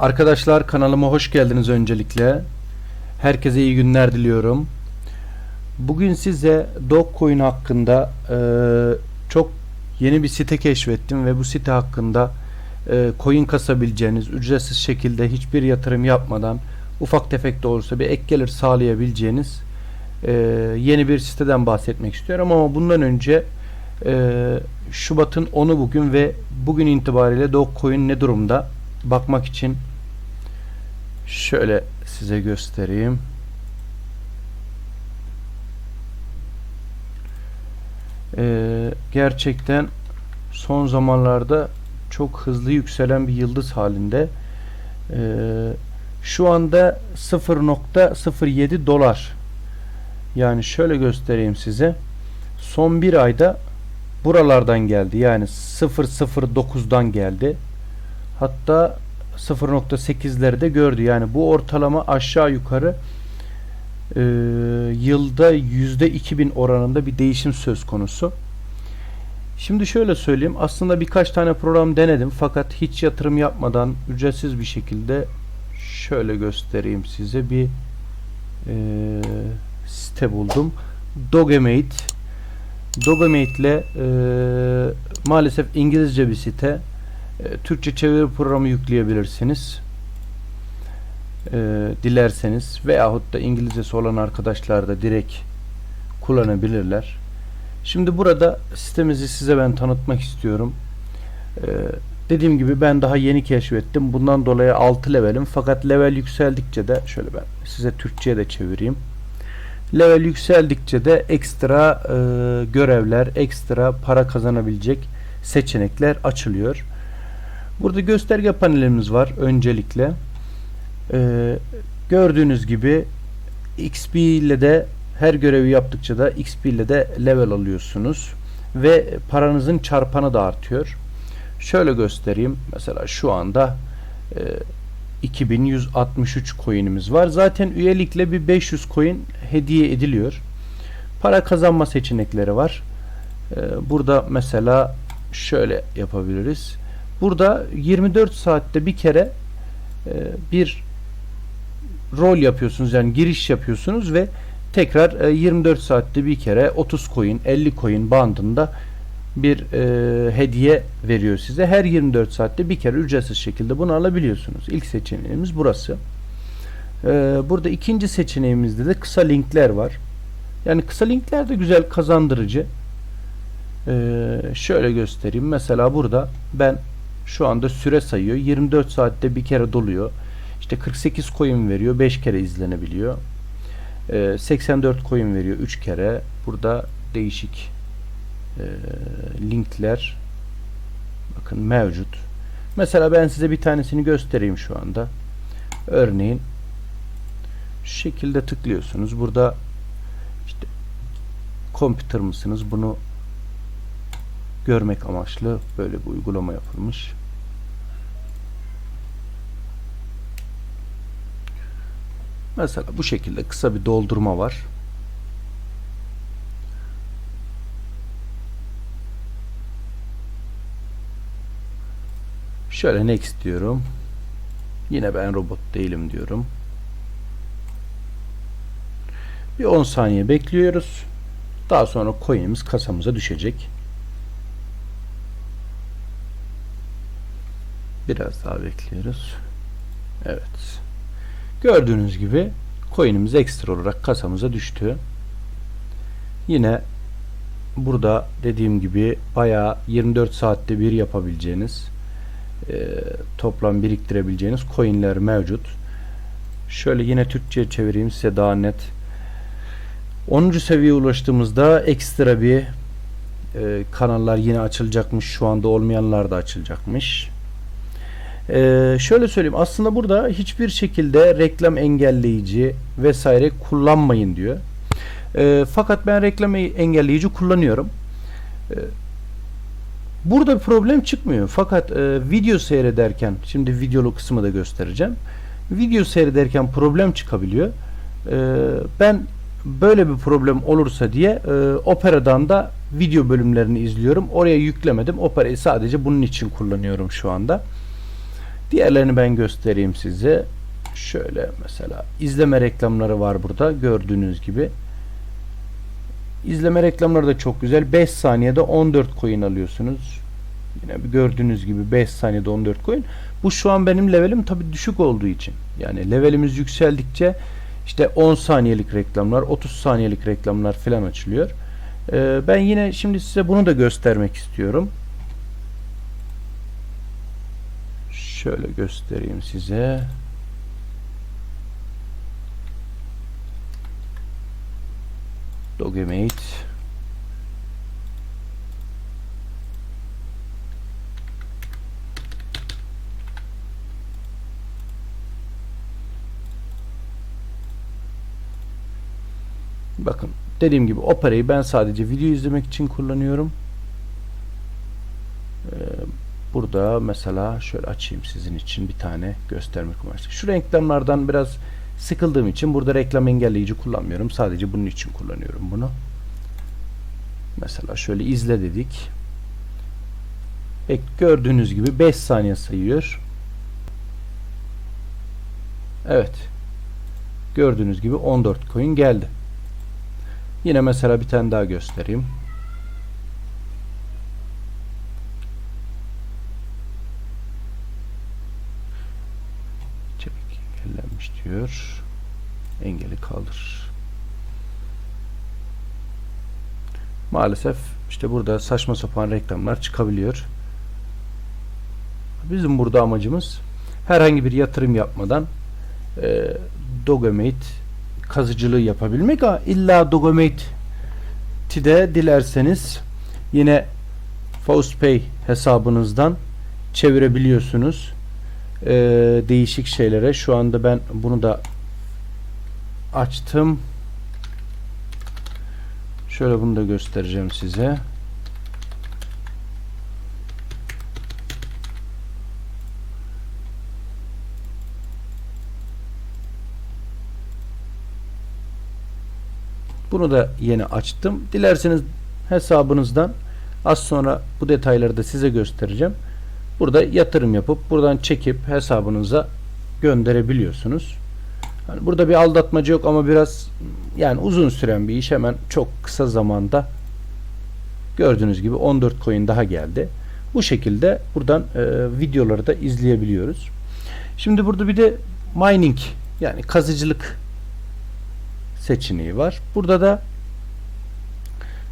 Arkadaşlar kanalıma hoş geldiniz öncelikle. Herkese iyi günler diliyorum. Bugün size Dogecoin hakkında e, çok yeni bir site keşfettim ve bu site hakkında e, coin kasabileceğiniz, ücretsiz şekilde hiçbir yatırım yapmadan ufak tefek de olursa bir ek gelir sağlayabileceğiniz e, yeni bir siteden bahsetmek istiyorum ama bundan önce e, Şubat'ın 10'u bugün ve bugün itibariyle Dogecoin ne durumda bakmak için şöyle size göstereyim. Ee, gerçekten son zamanlarda çok hızlı yükselen bir yıldız halinde. Ee, şu anda 0.07 dolar. Yani şöyle göstereyim size. Son bir ayda buralardan geldi. Yani 0.09'dan geldi. Hatta 0.8'leri de gördü. Yani bu ortalama aşağı yukarı e, yılda %2000 oranında bir değişim söz konusu. Şimdi şöyle söyleyeyim. Aslında birkaç tane program denedim. Fakat hiç yatırım yapmadan ücretsiz bir şekilde şöyle göstereyim size bir e, site buldum. Dogemate Dogemate ile e, maalesef İngilizce bir site. E, Türkçe çeviri programı yükleyebilirsiniz. E, dilerseniz veyahut da İngilizcesi olan arkadaşlar da direkt kullanabilirler. Şimdi burada sitemizi size ben tanıtmak istiyorum. E, dediğim gibi ben daha yeni keşfettim. Bundan dolayı 6 levelim. Fakat level yükseldikçe de şöyle ben size Türkçe'ye de çevireyim. Level yükseldikçe de ekstra e, görevler, ekstra para kazanabilecek seçenekler açılıyor. Burada gösterge panelimiz var öncelikle. Ee, gördüğünüz gibi XP ile de her görevi yaptıkça da XP ile de level alıyorsunuz ve paranızın çarpanı da artıyor. Şöyle göstereyim. Mesela şu anda e, 2163 coin'imiz var. Zaten üyelikle bir 500 coin hediye ediliyor. Para kazanma seçenekleri var. Ee, burada mesela şöyle yapabiliriz. Burada 24 saatte bir kere e, bir rol yapıyorsunuz yani giriş yapıyorsunuz ve tekrar e, 24 saatte bir kere 30 coin 50 coin bandında bir e, hediye veriyor size. Her 24 saatte bir kere ücretsiz şekilde bunu alabiliyorsunuz. İlk seçeneğimiz burası. E, burada ikinci seçeneğimizde de kısa linkler var. Yani kısa linkler de güzel kazandırıcı. E, şöyle göstereyim. Mesela burada ben şu anda süre sayıyor. 24 saatte bir kere doluyor. İşte 48 coin veriyor. 5 kere izlenebiliyor. Ee, 84 coin veriyor. 3 kere. Burada değişik e, linkler bakın mevcut. Mesela ben size bir tanesini göstereyim şu anda. Örneğin şu şekilde tıklıyorsunuz. Burada işte computer mısınız? Bunu görmek amaçlı böyle bir uygulama yapılmış. Mesela bu şekilde kısa bir doldurma var. Şöyle next diyorum. Yine ben robot değilim diyorum. Bir 10 saniye bekliyoruz. Daha sonra coin'imiz kasamıza düşecek. Biraz daha bekliyoruz. Evet. Gördüğünüz gibi coin'imiz ekstra olarak kasamıza düştü. Yine burada dediğim gibi bayağı 24 saatte bir yapabileceğiniz e, toplam biriktirebileceğiniz coin'ler mevcut. Şöyle yine Türkçe'ye çevireyim size daha net. 10. seviyeye ulaştığımızda ekstra bir e, kanallar yine açılacakmış. Şu anda olmayanlar da açılacakmış. Ee, şöyle söyleyeyim aslında burada hiçbir şekilde reklam engelleyici vesaire kullanmayın diyor. Ee, fakat ben reklam engelleyici kullanıyorum. Ee, burada bir problem çıkmıyor. Fakat e, video seyrederken şimdi videolu kısmı da göstereceğim. Video seyrederken problem çıkabiliyor. Ee, ben böyle bir problem olursa diye e, Opera'dan da video bölümlerini izliyorum. Oraya yüklemedim. Opera'yı sadece bunun için kullanıyorum şu anda. Diğerlerini ben göstereyim size. Şöyle mesela izleme reklamları var burada gördüğünüz gibi. İzleme reklamları da çok güzel. 5 saniyede 14 coin alıyorsunuz. Yine gördüğünüz gibi 5 saniyede 14 coin. Bu şu an benim levelim tabi düşük olduğu için. Yani levelimiz yükseldikçe işte 10 saniyelik reklamlar, 30 saniyelik reklamlar falan açılıyor. Ee, ben yine şimdi size bunu da göstermek istiyorum. Şöyle göstereyim size. Dogemate. Bakın dediğim gibi Opera'yı ben sadece video izlemek için kullanıyorum. Burada mesela şöyle açayım sizin için bir tane göstermek amaçlı. Şu reklamlardan biraz sıkıldığım için burada reklam engelleyici kullanmıyorum. Sadece bunun için kullanıyorum bunu. Mesela şöyle izle dedik. E, gördüğünüz gibi 5 saniye sayıyor. Evet. Gördüğünüz gibi 14 coin geldi. Yine mesela bir tane daha göstereyim. Diyor. Engeli kaldır. Maalesef işte burada saçma sapan reklamlar çıkabiliyor. Bizim burada amacımız herhangi bir yatırım yapmadan e, Dogamate kazıcılığı yapabilmek. Ha, illa Dogomate'de dilerseniz yine FaustPay hesabınızdan çevirebiliyorsunuz. Ee, değişik şeylere. Şu anda ben bunu da açtım. Şöyle bunu da göstereceğim size. Bunu da yeni açtım. Dilerseniz hesabınızdan az sonra bu detayları da size göstereceğim. Burada yatırım yapıp buradan çekip hesabınıza gönderebiliyorsunuz. Yani burada bir aldatmaca yok ama biraz yani uzun süren bir iş hemen çok kısa zamanda gördüğünüz gibi 14 coin daha geldi. Bu şekilde buradan e, videoları da izleyebiliyoruz. Şimdi burada bir de mining yani kazıcılık seçeneği var. Burada da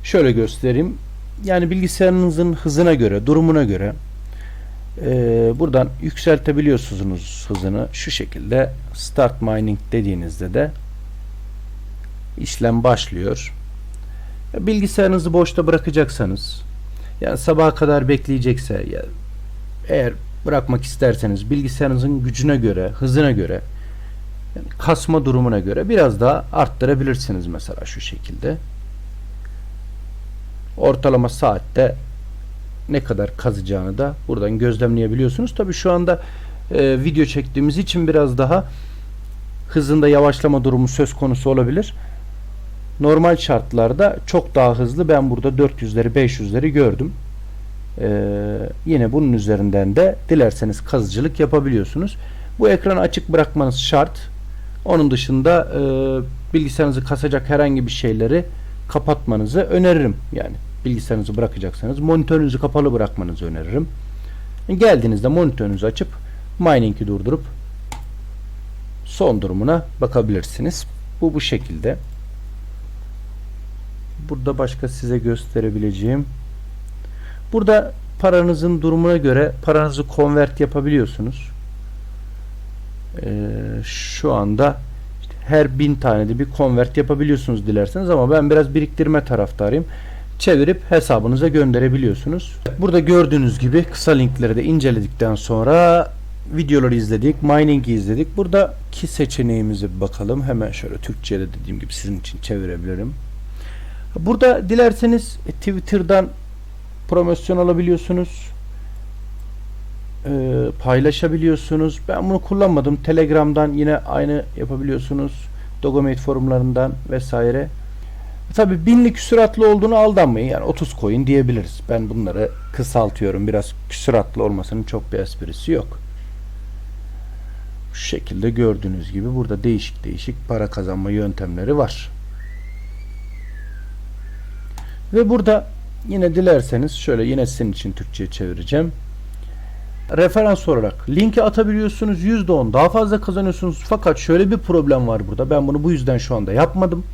şöyle göstereyim. Yani bilgisayarınızın hızına göre, durumuna göre e, buradan yükseltebiliyorsunuz hızını. Şu şekilde Start Mining dediğinizde de işlem başlıyor. Bilgisayarınızı boşta bırakacaksanız yani sabaha kadar bekleyecekse ya, eğer bırakmak isterseniz bilgisayarınızın gücüne göre, hızına göre yani kasma durumuna göre biraz daha arttırabilirsiniz mesela şu şekilde. Ortalama saatte ne kadar kazacağını da buradan gözlemleyebiliyorsunuz. Tabi şu anda e, video çektiğimiz için biraz daha hızında yavaşlama durumu söz konusu olabilir. Normal şartlarda çok daha hızlı ben burada 400'leri 500'leri gördüm. Ee, yine bunun üzerinden de dilerseniz kazıcılık yapabiliyorsunuz. Bu ekranı açık bırakmanız şart. Onun dışında e, bilgisayarınızı kasacak herhangi bir şeyleri kapatmanızı öneririm. Yani bilgisayarınızı bırakacaksanız monitörünüzü kapalı bırakmanızı öneririm. Geldiğinizde monitörünüzü açıp mining'i durdurup son durumuna bakabilirsiniz. Bu bu şekilde. Burada başka size gösterebileceğim. Burada paranızın durumuna göre paranızı convert yapabiliyorsunuz. Ee, şu anda her bin tane de bir convert yapabiliyorsunuz dilerseniz ama ben biraz biriktirme taraftarıyım. Çevirip hesabınıza gönderebiliyorsunuz. Burada gördüğünüz gibi kısa linkleri de inceledikten sonra videoları izledik, mining'i izledik. Buradaki seçeneğimize bakalım. Hemen şöyle Türkçe'de dediğim gibi sizin için çevirebilirim. Burada dilerseniz Twitter'dan promosyon alabiliyorsunuz. Ee, paylaşabiliyorsunuz. Ben bunu kullanmadım. Telegram'dan yine aynı yapabiliyorsunuz. Dogomate forumlarından vesaire. Tabi binlik küsuratlı olduğunu aldanmayın. Yani 30 coin diyebiliriz. Ben bunları kısaltıyorum. Biraz küsuratlı olmasının çok bir esprisi yok. Şu şekilde gördüğünüz gibi burada değişik değişik para kazanma yöntemleri var. Ve burada yine dilerseniz şöyle yine sizin için Türkçe'ye çevireceğim. Referans olarak linki atabiliyorsunuz %10 daha fazla kazanıyorsunuz fakat şöyle bir problem var burada. Ben bunu bu yüzden şu anda yapmadım.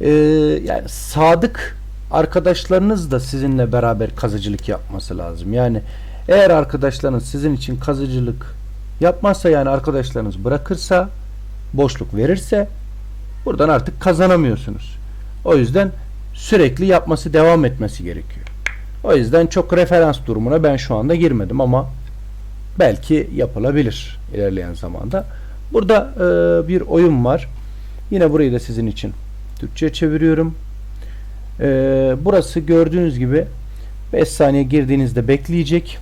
Ee, yani sadık arkadaşlarınız da sizinle beraber kazıcılık yapması lazım. Yani eğer arkadaşlarınız sizin için kazıcılık yapmazsa yani arkadaşlarınız bırakırsa boşluk verirse buradan artık kazanamıyorsunuz. O yüzden sürekli yapması devam etmesi gerekiyor. O yüzden çok referans durumuna ben şu anda girmedim ama belki yapılabilir ilerleyen zamanda. Burada e, bir oyun var. Yine burayı da sizin için Türkçe çeviriyorum. E, burası gördüğünüz gibi 5 saniye girdiğinizde bekleyecek.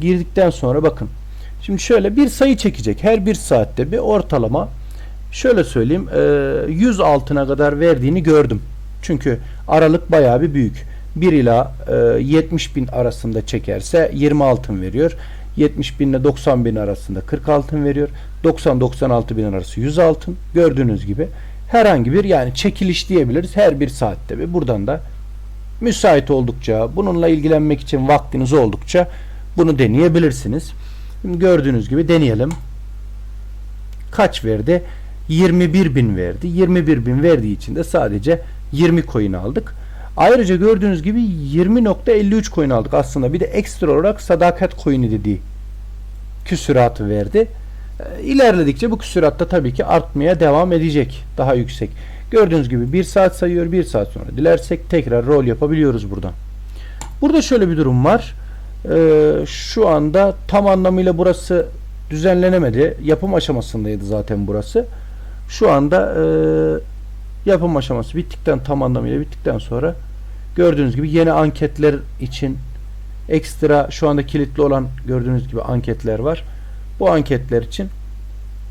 Girdikten sonra bakın. Şimdi şöyle bir sayı çekecek. Her bir saatte bir ortalama şöyle söyleyeyim e, 100 altına kadar verdiğini gördüm. Çünkü aralık bayağı bir büyük. 1 ila e, 70 bin arasında çekerse 20 altın veriyor. 70 bin ile 90 bin arasında 40 altın veriyor. 90-96 bin arası 100 altın. Gördüğünüz gibi herhangi bir yani çekiliş diyebiliriz her bir saatte ve buradan da müsait oldukça bununla ilgilenmek için vaktiniz oldukça bunu deneyebilirsiniz. Şimdi gördüğünüz gibi deneyelim. Kaç verdi? 21 bin verdi. 21 bin verdiği için de sadece 20 coin aldık. Ayrıca gördüğünüz gibi 20.53 coin aldık aslında. Bir de ekstra olarak sadakat coin'i dediği küsuratı verdi. Ee, İlerledikçe bu küsurat da tabii ki artmaya devam edecek. Daha yüksek. Gördüğünüz gibi 1 saat sayıyor. 1 saat sonra dilersek tekrar rol yapabiliyoruz buradan. Burada şöyle bir durum var. Ee, şu anda tam anlamıyla burası düzenlenemedi. Yapım aşamasındaydı zaten burası. Şu anda e, yapım aşaması bittikten tam anlamıyla bittikten sonra gördüğünüz gibi yeni anketler için ekstra şu anda kilitli olan gördüğünüz gibi anketler var. Bu anketler için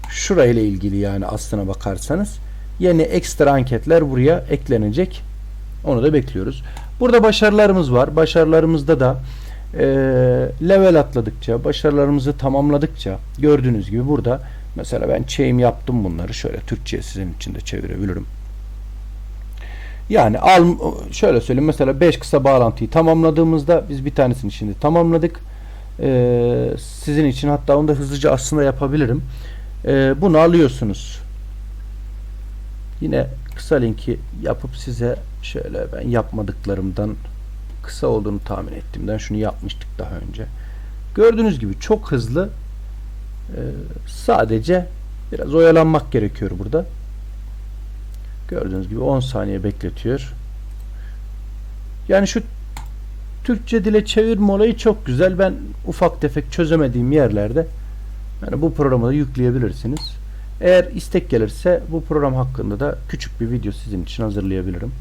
şurayla ilgili yani aslına bakarsanız yeni ekstra anketler buraya eklenecek. Onu da bekliyoruz. Burada başarılarımız var. Başarılarımızda da e, level atladıkça, başarılarımızı tamamladıkça gördüğünüz gibi burada mesela ben chain yaptım bunları. Şöyle Türkçe sizin için de çevirebilirim. Yani al şöyle söyleyeyim mesela 5 kısa bağlantıyı tamamladığımızda biz bir tanesini şimdi tamamladık. Ee, sizin için hatta onu da hızlıca aslında yapabilirim. Ee, bunu alıyorsunuz. Yine kısa linki yapıp size şöyle ben yapmadıklarımdan kısa olduğunu tahmin ettiğimden şunu yapmıştık daha önce. Gördüğünüz gibi çok hızlı ee, sadece biraz oyalanmak gerekiyor burada. Gördüğünüz gibi 10 saniye bekletiyor. Yani şu Türkçe dile çevirme olayı çok güzel. Ben ufak tefek çözemediğim yerlerde yani bu programı da yükleyebilirsiniz. Eğer istek gelirse bu program hakkında da küçük bir video sizin için hazırlayabilirim.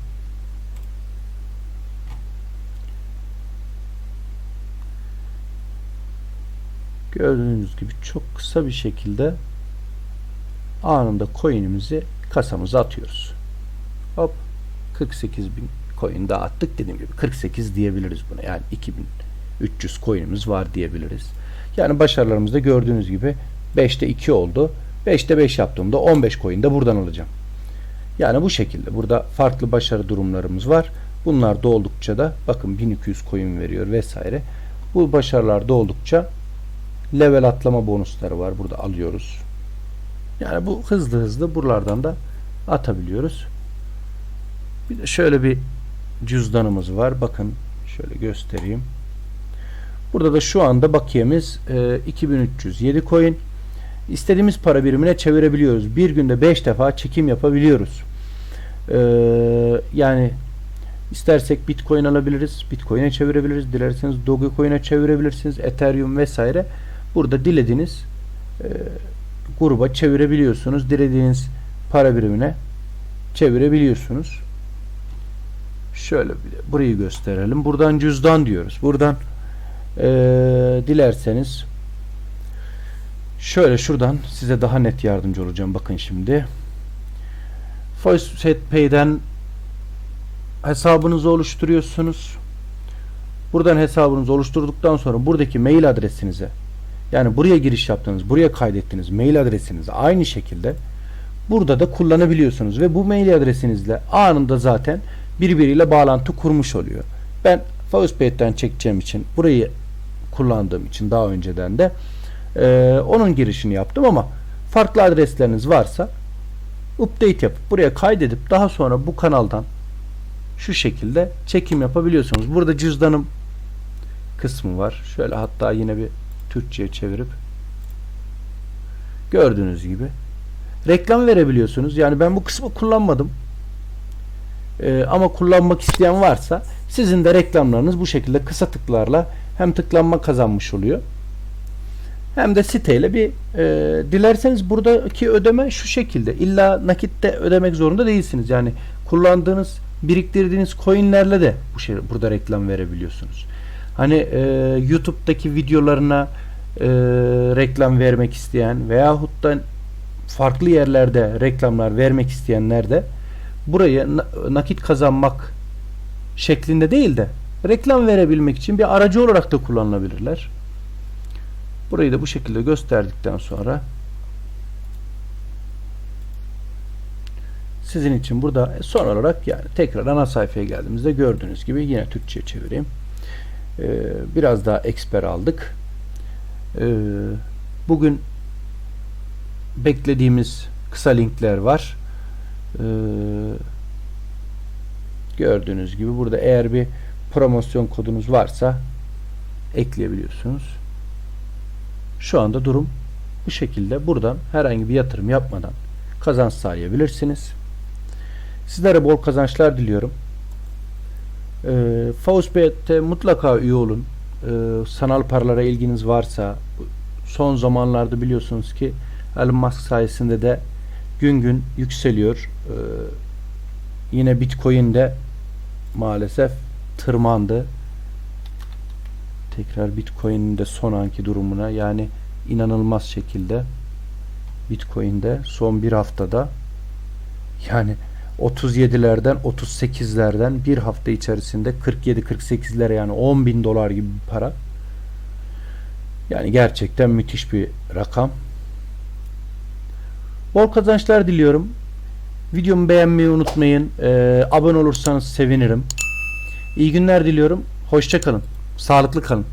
Gördüğünüz gibi çok kısa bir şekilde anında coin'imizi kasamıza atıyoruz. Hop 48 bin coin dağıttık dediğim gibi 48 diyebiliriz buna. Yani 2300 coin'imiz var diyebiliriz. Yani başarılarımızda gördüğünüz gibi 5'te 2 oldu. 5'te 5 yaptığımda 15 coin de buradan alacağım. Yani bu şekilde. Burada farklı başarı durumlarımız var. Bunlar da da bakın 1200 coin veriyor vesaire. Bu başarılar da oldukça level atlama bonusları var. Burada alıyoruz. Yani bu hızlı hızlı buralardan da atabiliyoruz. Bir de şöyle bir cüzdanımız var. Bakın şöyle göstereyim. Burada da şu anda bakiyemiz e, 2307 coin. İstediğimiz para birimine çevirebiliyoruz. Bir günde 5 defa çekim yapabiliyoruz. E, yani istersek Bitcoin alabiliriz. Bitcoin'e çevirebiliriz. Dilerseniz Dogecoin'e çevirebilirsiniz. Ethereum vesaire. Burada dilediğiniz e, gruba çevirebiliyorsunuz. Dilediğiniz para birimine çevirebiliyorsunuz. Şöyle bir burayı gösterelim. Buradan cüzdan diyoruz. Buradan e, dilerseniz şöyle şuradan size daha net yardımcı olacağım. Bakın şimdi. Pay'den hesabınızı oluşturuyorsunuz. Buradan hesabınızı oluşturduktan sonra buradaki mail adresinize Yani buraya giriş yaptığınız, buraya kaydettiğiniz mail adresinizi aynı şekilde burada da kullanabiliyorsunuz ve bu mail adresinizle anında zaten birbiriyle bağlantı kurmuş oluyor. Ben Faustbait'ten çekeceğim için burayı kullandığım için daha önceden de e, onun girişini yaptım ama farklı adresleriniz varsa update yapıp buraya kaydedip daha sonra bu kanaldan şu şekilde çekim yapabiliyorsunuz. Burada cüzdanım kısmı var. Şöyle hatta yine bir Türkçe'ye çevirip gördüğünüz gibi reklam verebiliyorsunuz. Yani ben bu kısmı kullanmadım. Ee, ama kullanmak isteyen varsa sizin de reklamlarınız bu şekilde kısa tıklarla hem tıklanma kazanmış oluyor hem de siteyle bir e, dilerseniz buradaki ödeme şu şekilde illa nakitte ödemek zorunda değilsiniz. Yani kullandığınız biriktirdiğiniz coinlerle de bu şey burada reklam verebiliyorsunuz. Hani e, YouTube'daki videolarına e, reklam vermek isteyen veyahut da farklı yerlerde reklamlar vermek isteyenler de burayı na- nakit kazanmak şeklinde değil de reklam verebilmek için bir aracı olarak da kullanılabilirler. Burayı da bu şekilde gösterdikten sonra sizin için burada son olarak yani tekrar ana sayfaya geldiğimizde gördüğünüz gibi yine Türkçe'ye çevireyim. Ee, biraz daha eksper aldık. Ee, bugün beklediğimiz kısa linkler var. Ee, gördüğünüz gibi burada eğer bir promosyon kodunuz varsa ekleyebiliyorsunuz. Şu anda durum bu şekilde. Buradan herhangi bir yatırım yapmadan kazanç sağlayabilirsiniz. Sizlere bol kazançlar diliyorum. Ee, Faustbet'e mutlaka üye olun. Ee, sanal paralara ilginiz varsa son zamanlarda biliyorsunuz ki Elon Musk sayesinde de gün gün yükseliyor. Ee, yine Bitcoin de maalesef tırmandı. Tekrar Bitcoin'in de son anki durumuna yani inanılmaz şekilde Bitcoin'de son bir haftada yani 37'lerden 38'lerden bir hafta içerisinde 47-48'lere yani 10 bin dolar gibi bir para. Yani gerçekten müthiş bir rakam. Bol kazançlar diliyorum. Videomu beğenmeyi unutmayın. Ee, abone olursanız sevinirim. İyi günler diliyorum. Hoşçakalın. Sağlıklı kalın.